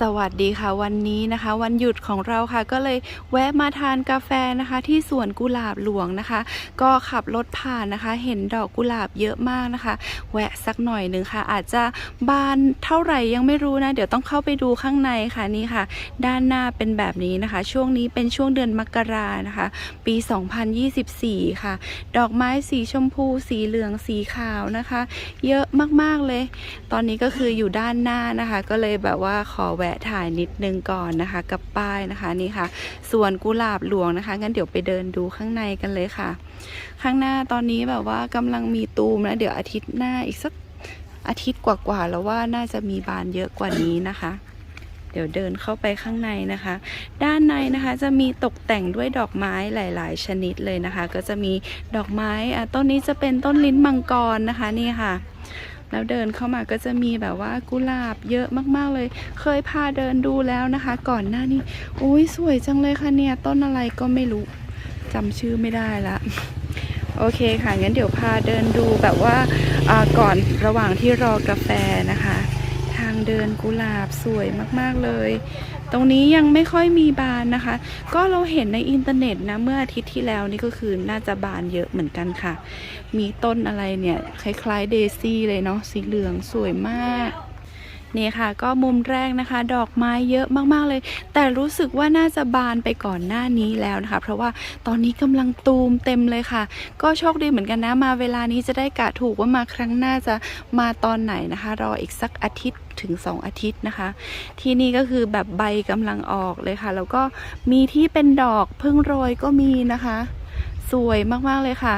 สวัสดีค่ะวันนี้นะคะ วันหยุดของเราค่ะก็เลยแวะมาทานกาแฟนะคะ ที่สวนกุหลาบหลวงนะคะ ก็ขับรถผ่านนะคะ เห็นดอกกุหลาบเยอะมากนะคะ แวะสักหน่อยหนึ่งค่ะ อาจจะบานเท่าไหร่ยังไม่รู้นะ เดี๋ยวต้องเข้าไปดูข้างในค่ะนี่ค่ะ ด้านหน้าเป็นแบบนี้นะคะ ช่วงนี้เป็นช่วงเดือนมกรานะคะ ปี 2024 ค่ะ ดอกไม้สีชมพู สีเหลืองสีขาวนะคะ เยอะมากๆเลย ตอนนี้ก็คืออยู่ด้านหน้านะคะ ก็เลยแบบว่าขอแวะถ่ายนิดนึงก่อนนะคะ กับป้ายนะคะนี่ค่ะสวนกุหลาบหลวงนะคะ งั้นเดี๋ยวไปเดินดูข้างในกันเลยค่ะ ข้างหน้าตอนนี้แบบว่ากำลังมีตูมนะเดี๋ยวอาทิตย์หน้าอีกสักอาทิตย์กว่าๆแล้วว่าน่าจะมีบานเยอะกว่านี้นะคะเดี๋ยวเดินเข้าไปข้างในนะคะ ด้านในนะคะจะมีตกแต่งด้วยดอกไม้หลาย ๆ ชนิดเลยนะคะ ก็จะมีดอกไม้อะต้นนี้จะเป็นต้นลิ้นมังกรนะคะนี่ค่ะ แล้วเดินเข้ามาก็จะมีแบบว่ากุหลาบเยอะมากๆเลย เคยพาเดินดูแล้วนะคะ ก่อนหน้านี้โอ้ยสวยจังเลยค่ะเนี่ยต้นอะไรก็ไม่รู้จำชื่อไม่ได้ละโอเคค่ะ งั้นเดี๋ยวพาเดินดูแบบว่าอ่าก่อนระหว่างที่รอกาแฟนะคะ ทางเดินกุหลาบสวยมากๆเลย ตรงนี้ยังไม่ค่อยมีบานนะคะ ก็เราเห็นในอินเทอร์เน็ตนะ เมื่ออาทิตย์ที่แล้วนี่ก็คือน่าจะบานเยอะเหมือนกันค่ะ มีต้นอะไรเนี่ย คล้ายๆเดซี่เลยเนาะสีเหลืองสวยมาก นี่ค่ะ ก็มุมแรกนะคะ ดอกไม้เยอะมากๆเลย แต่รู้สึกว่าน่าจะบานไปก่อนหน้านี้แล้วนะคะ เพราะว่าตอนนี้กำลังตูมเต็มเลยค่ะ ก็โชคดีเหมือนกันนะมาเวลานี้จะได้กะถูกว่ามาครั้งหน้าจะมาตอนไหนนะคะ รออีกสักอาทิตย์ถึง 2 อาทิตย์นะคะ ที่นี่ก็คือแบบใบกำลังออกเลยค่ะ แล้วก็มีที่เป็นดอกพึ่งโรยก็มีนะคะ สวยมากๆเลยค่ะ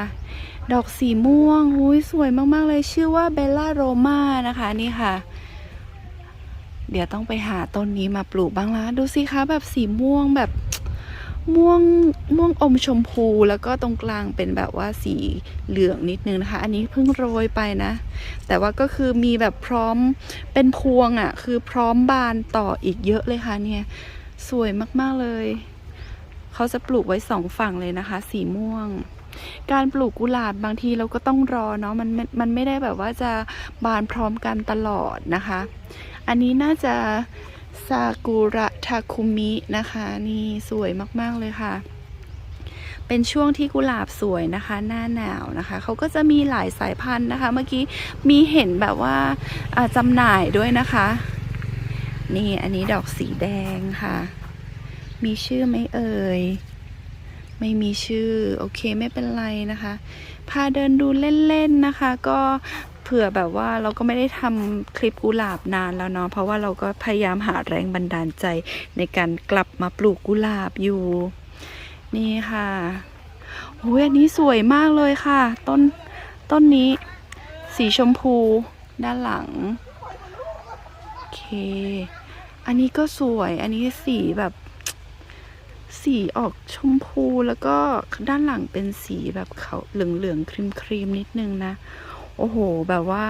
ดอกสีม่วงหุยสวยมากๆเลยชื่อว่าเบลล่าโรมานะคะนี่ค่ะ เดี๋ยวต้องไปหาต้นนี้มาปลูกบ้างละดูสิคะแบบสีม่วงแบบม่วงม่วงอมชมพูแล้วก็ตรงกลางเป็นแบบว่าสีเหลืองนิดนึงนะคะ อันนี้เพิ่งโรยไปนะ แต่ว่าก็คือมีแบบพร้อมเป็นพวงอะ่ะ คือพร้อมบานต่ออีกเยอะเลยค่ะเนี่ยสวยมากๆเลย เขาจะปลูกไว้สองฝั่งเลยนะคะ สีม่วง การปลูกกุหลาบบางทีเราก็ต้องรอเนาะมันมันไม่ได้แบบว่าจะบานพร้อมกันตลอดนะคะ อันนี้น่าจะซากุระทาคุมินะคะ นี่สวยมากๆเลยค่ะ เป็นช่วงที่กุหลาบสวยนะคะ หน้าหนาวนะคะเขาก็จะมีหลายสายพันธุ์นะคะ เมื่อกี้มีเห็นแบบว่าอ่าจำหน่ายด้วยนะคะ นี่อันนี้ดอกสีแดงค่ะ มีชื่อไหมเอ่ย ไม่มีชื่อ โอเคไม่เป็นไรนะคะ พาเดินดูเล่นๆนะคะ ก็เผื่อแบบว่าเราก็ไม่ได้ทำคลิปกุหลาบนานแล้วเนาะเพราะว่าเราก็พยายามหาแรงบันดาลใจในการกลับมาปลูกกุหลาบอยู่ นี่ค่ะโอ้ยอันนี้สวยมากเลยค่ะ ต้นต้นนี้ สีชมพูด้านหลัง โอเค อันนี้ก็สวยอันนี้สีแบบ สีออกชมพูแล้วก็ด้านหลังเป็นสีแบบเขาเหลืองเหลืองครีมครีมๆนิดนึงนะ โอ้โห แบบว่า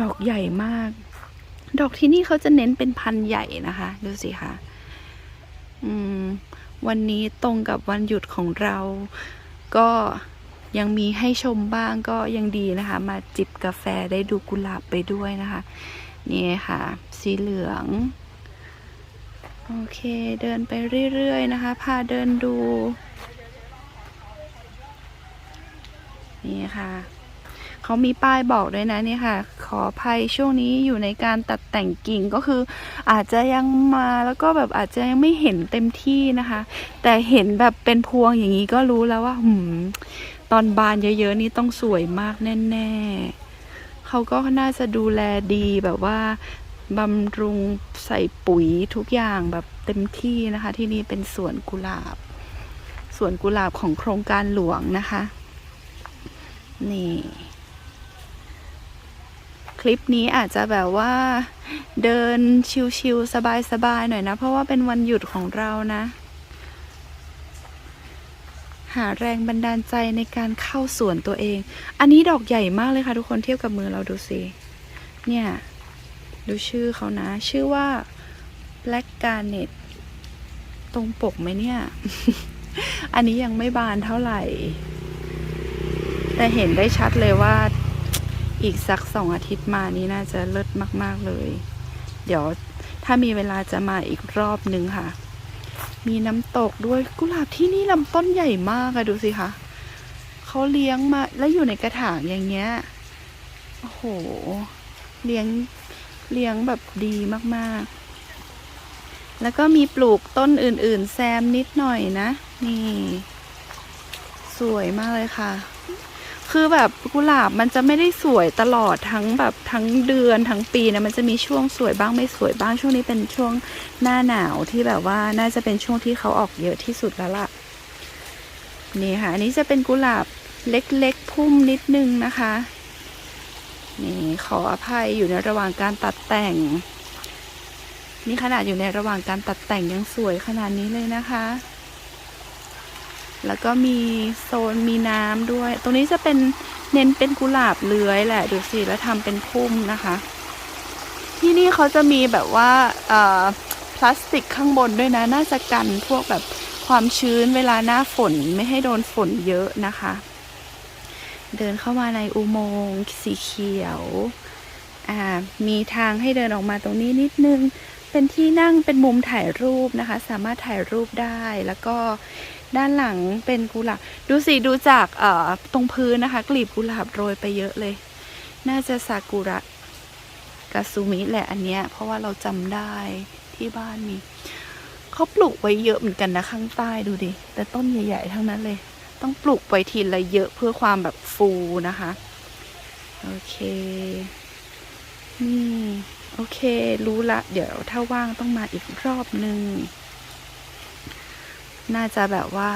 ดอกใหญ่มาก ดอกที่นี่เขาจะเน้นเป็นพันธุ์ใหญ่นะคะ ดูสิคะอืม วันนี้ตรงกับวันหยุดของเรา ก็ยังมีให้ชมบ้างก็ยังดีนะคะ มาจิบกาแฟได้ดูกุหลาบไปด้วยนะคะ นี่ค่ะ สีเหลือง โอเคเดินไปเรื่อยๆนะคะ พาเดินดู นี่ค่ะ เขามีป้ายบอกด้วยนะนี่ค่ะ ขออภัยช่วงนี้อยู่ในการตัดแต่งกิ่งก็คือ อาจจะยังมาแล้วก็แบบอาจจะยังไม่เห็นเต็มที่นะคะ แต่เห็นแบบเป็นพวงอย่างนี้ก็รู้แล้วว่าหืมตอนบานเยอะๆนี่ต้องสวยมากแน่ ๆเขาก็น่าจะดูแลดีแบบว่า บำรุงใส่ปุ๋ยทุกอย่างแบบเต็มที่นะคะ ที่นี่เป็นสวนกุหลาบ สวนกุหลาบของโครงการหลวงนะคะ นี่ คลิปนี้อาจจะแบบว่าเดินชิวๆสบายๆหน่อยนะ เพราะว่าเป็นวันหยุดของเรานะ หาแรงบันดาลใจในการเข้าสวนตัวเอง อันนี้ดอกใหญ่มากเลยค่ะทุกคนเทียบกับมือเราดูสิ เนี่ย ดูชื่อเขานะ ชื่อว่า Black Garnet ตรงปกไหมเนี่ย อันนี้ยังไม่บานเท่าไหร่ แต่เห็นได้ชัดเลยว่าอีกสักสองอาทิตย์มานี้น่าจะเลิศมาก ๆ เลย เดี๋ยวถ้ามีเวลาจะมาอีกรอบนึงค่ะ มีน้ำตกด้วยกุหลาบที่นี่ลำต้นใหญ่มากอะดูสิคะเขาเลี้ยงมาแล้วอยู่ในกระถางอย่างเงี้ย โอ้โห เลี้ยง เลี้ยงแบบดีมากๆ แล้วก็มีปลูกต้นอื่นๆ แซมนิดหน่อยนะ นี่ สวยมากเลยค่ะ คือแบบกุหลาบมันจะไม่ได้สวยตลอดทั้งแบบทั้งเดือนทั้งปีนะ มันจะมีช่วงสวยบ้างไม่สวยบ้างช่วงนี้เป็นช่วงหน้าหนาวที่แบบว่าน่าจะเป็นช่วงที่เขาออกเยอะที่สุดแล้วล่ะ นี่ค่ะ อันนี้จะเป็นกุหลาบเล็กๆ พุ่มนิดนึงนะคะ นี่ขออภัยอยู่ในระหว่างการตัดแต่ง นี่ขนาดอยู่ในระหว่างการตัดแต่งยังสวยขนาดนี้เลยนะคะ แล้วก็มีโซนมีน้ำด้วย ตรงนี้จะเป็นเน้นเป็นกุหลาบเลื้อยแหละดูสิแล้วทำเป็นพุ่มนะคะ ที่นี่เขาจะมีแบบว่าพลาสติกข้างบนด้วยนะ น่าจะกันพวกแบบความชื้นเวลาหน้าฝนไม่ให้โดนฝนเยอะนะคะ เดินเข้ามาในอุโมงค์สีเขียว อ่า มีทางให้เดินออกมาตรงนี้นิดนึง เป็นที่นั่งเป็นมุมถ่ายรูปนะคะ สามารถถ่ายรูปได้แล้วก็ด้านหลังเป็นกุหลาบ ดูสิ ดูจากเอ่อตรงพื้นนะคะ กลีบกุหลาบโรยไปเยอะเลย น่าจะซากุระกาซูมิแหละอันเนี้ย เพราะว่าเราจำได้ที่บ้านมีเขาปลูกไว้เยอะเหมือนกันนะข้างใต้ดูดิ แต่ต้นใหญ่ ๆ ทั้งนั้นเลย ต้องปลูกไว้ทีละเยอะเพื่อความแบบฟูนะคะ โอเค นี่ โอเค รู้ละ เดี๋ยวถ้าว่างต้องมาอีกรอบหนึ่งน่าจะแบบว่า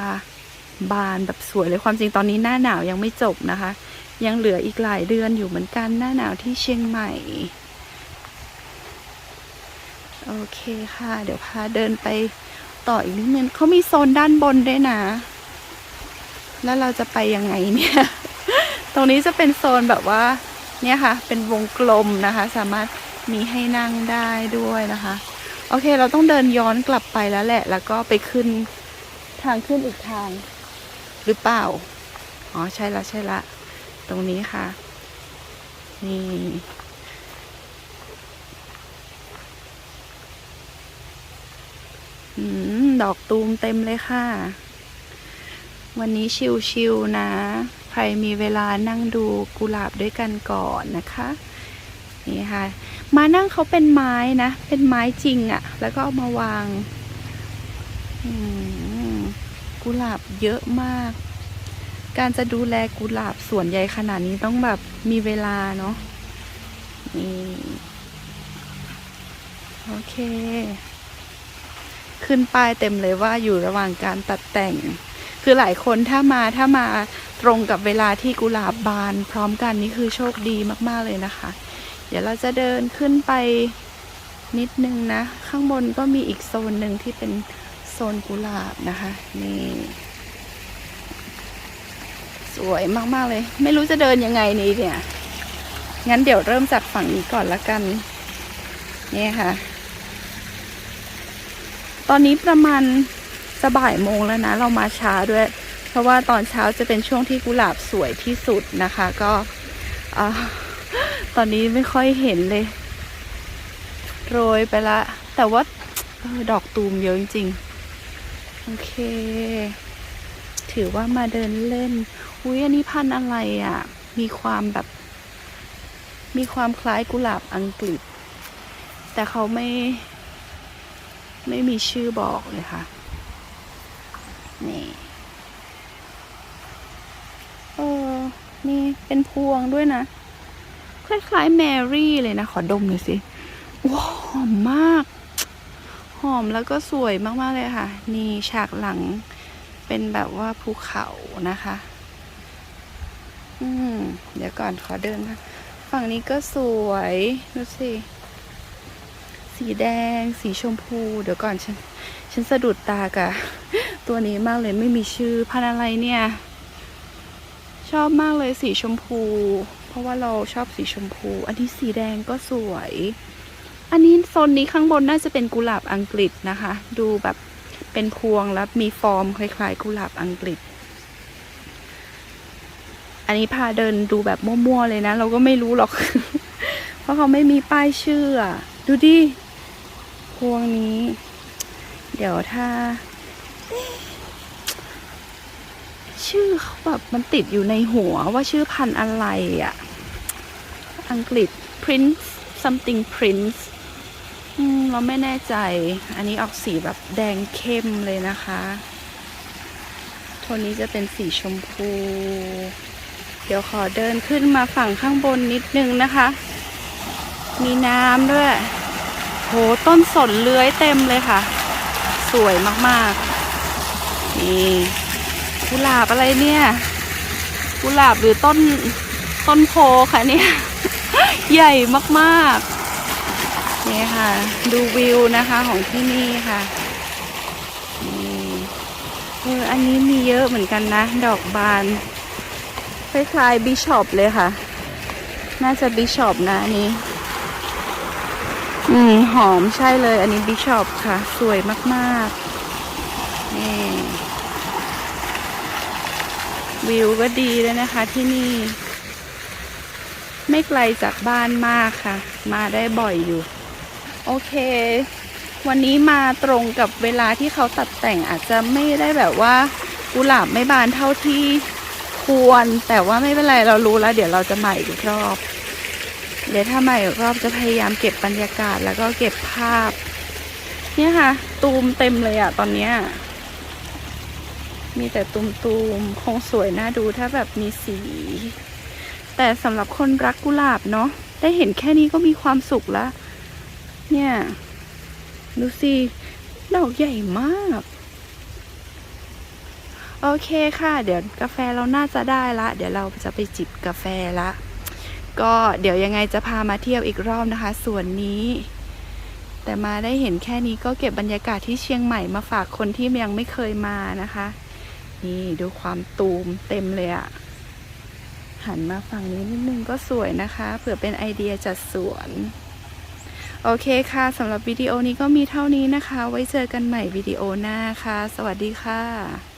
บานแบบสวยเลยความจริงตอนนี้หน้าหนาวยังไม่จบนะคะ ยังเหลืออีกหลายเดือนอยู่เหมือนกันหน้าหนาวที่เชียงใหม่ โอเคค่ะ เดี๋ยวพาเดินไปต่ออีกนิดนึงเขามีโซนด้านบนด้วยนะ แล้วเราจะไปยังไงเนี่ย ตรงนี้จะเป็นโซนแบบว่า เนี่ยค่ะ เป็นวงกลมนะคะ สามารถมีให้นั่งได้ด้วยนะคะ โอเค เราต้องเดินย้อนกลับไปแล้วแหละ แล้วก็ไปขึ้นทางขึ้นอีกทางหรือเปล่า อ๋อ ใช่ละใช่ละ ตรงนี้ค่ะ นี่อืมดอกตูมเต็มเลยค่ะ วันนี้ชิวๆนะ ใครมีเวลานั่งดูกุหลาบด้วยกันก่อนนะคะ นี่ค่ะ มานั่งเขาเป็นไม้นะ เป็นไม้จริงอะ่ะ แล้วก็เอามาวาง กุหลาบเยอะมาก การจะดูแลกุหลาบสวนใหญ่ขนาดนี้ต้องแบบมีเวลาเนาะ นี่ โอเค ขึ้นป้ายเต็มเลยว่าอยู่ระหว่างการตัดแต่ง คือหลายคนถ้ามาถ้ามาตรงกับเวลาที่กุหลาบบานพร้อมกันนี่คือโชคดีมากๆเลยนะคะ เดี๋ยวเราจะเดินขึ้นไปนิดนึงนะ ข้างบนก็มีอีกโซนหนึ่งที่เป็นโซนกุหลาบนะคะนี่สวยมากๆเลย ไม่รู้จะเดินยังไงนี่เนี่ย งั้นเดี๋ยวเริ่มจากฝั่งนี้ก่อนละกันนี่ค่ะ ตอนนี้ประมาณ จะบ่ายโมงแล้วนะ เรามาช้าด้วย เพราะว่าตอนเช้าจะเป็นช่วงที่กุหลาบสวยที่สุดนะคะ ก็ตอนนี้ไม่ค่อยเห็นเลย โรยไปละ แต่ว่าออดอกตูมเยอะจริงๆโอเค ถือว่ามาเดินเล่น อุ้ยอันนี้พันอะไรอะ่ะ มีความแบบ มีความคล้ายกุหลาบอังกฤษ แต่เขาไม่ ไม่มีชื่อบอกเลยค่ะ นี่เออนี่เป็นพวงด้วยนะ คล้ายๆแมรี่เลยนะ ขอดมหน่อยสิว้าหอมมาก หอมแล้วก็สวยมากๆเลยค่ะ นี่ฉากหลังเป็นแบบว่าภูเขานะคะ อืม เดี๋ยวก่อนขอเดินนะฝั่งนี้ก็สวย ดูสิ สีแดง สีชมพู เดี๋ยวก่อนฉัน ฉันสะดุดตากับ ตัวนี้มากเลยไม่มีชื่อพันอะไรเนี่ย ชอบมากเลยสีชมพู เพราะว่าเราชอบสีชมพู อันนี้สีแดงก็สวย อันนี้โซนนี้ข้างบนน่าจะเป็นกุหลาบอังกฤษนะคะ ดูแบบเป็นพวงแล้วมีฟอร์มคล้ายๆ กุหลาบอังกฤษ อันนี้พาเดินดูแบบมั่วๆเลยนะ เราก็ไม่รู้หรอก เพราะเขาไม่มีป้ายชื่อ ดูดิพวงนี้ เดี๋ยวถ้าเอ๊ะ ชื่อเขาแบบมันติดอยู่ในหัวว่าชื่อพันธุ์อะไรอะ่ะ อังกฤษ Prince something Prince อืมเราไม่แน่ใจ อันนี้ออกสีแบบแดงเข้มเลยนะคะโทนนี้จะเป็นสีชมพู เดี๋ยวขอเดินขึ้นมาฝั่งข้างบนนิดนึงนะคะ มีน้ำด้วย โห ต้นสนเลื้อยเต็มเลยค่ะ สวยมาก ๆ นี่ กุหลาบอะไรเนี่ย กุหลาบหรือต้นต้นโพค่ะเนี่ย ใหญ่มากๆ นี่ค่ะ ดูวิวนะคะของที่นี่ค่ะนี่เอออันนี้มีเยอะเหมือนกันนะ ดอกบาน คล้ายๆบิชอปเลยค่ะ น่าจะบิชอปนะอันนี้ อืม หอมใช่เลย อันนี้บิชอปค่ะ สวยมากๆนี่ วิวก็ดีเลยนะคะที่นี่ ไม่ไกลจากบ้านมากค่ะ มาได้บ่อยอยู่ โอเค วันนี้มาตรงกับเวลาที่เขาตัดแต่งอาจจะไม่ได้แบบว่ากุหลาบไม่บานเท่าที่ควร แต่ว่าไม่เป็นไรเรารู้แล้ว เดี๋ยวเราจะใหม่อีกรอบเดี๋ยวถ้าใหม่อีกรอบจะพยายามเก็บบรรยากาศแล้วก็เก็บภาพ เนี่ยค่ะ ตูมเต็มเลยอะตอนเนี้ย มีแต่ตูมตูมๆ คงสวยน่าดูถ้าแบบมีสี แต่สำหรับคนรักกุหลาบเนาะได้เห็นแค่นี้ก็มีความสุขล้วเนี่ย ดูสิ ดอกใหญ่มาก โอเคค่ะ เดี๋ยวกาแฟเราน่าจะได้ละ เดี๋ยวเราจะไปจิบกาแฟละ ก็เดี๋ยวยังไงจะพามาเที่ยวอีกรอบนะคะส่วนนี้แต่มาได้เห็นแค่นี้ก็เก็บบรรยากาศที่เชียงใหม่มาฝากคนที่ยังไม่เคยมานะคะ นี่ดูความตูมเต็มเลยอะหันมาฝั่งนี้นิดนึงก็สวยนะคะ เผื่อเป็นไอเดียจัดสวน โอเคค่ะสำหรับวิดีโอนี้ก็มีเท่านี้นะคะ ไว้เจอกันใหม่วิดีโอหน้าค่ะ สวัสดีค่ะ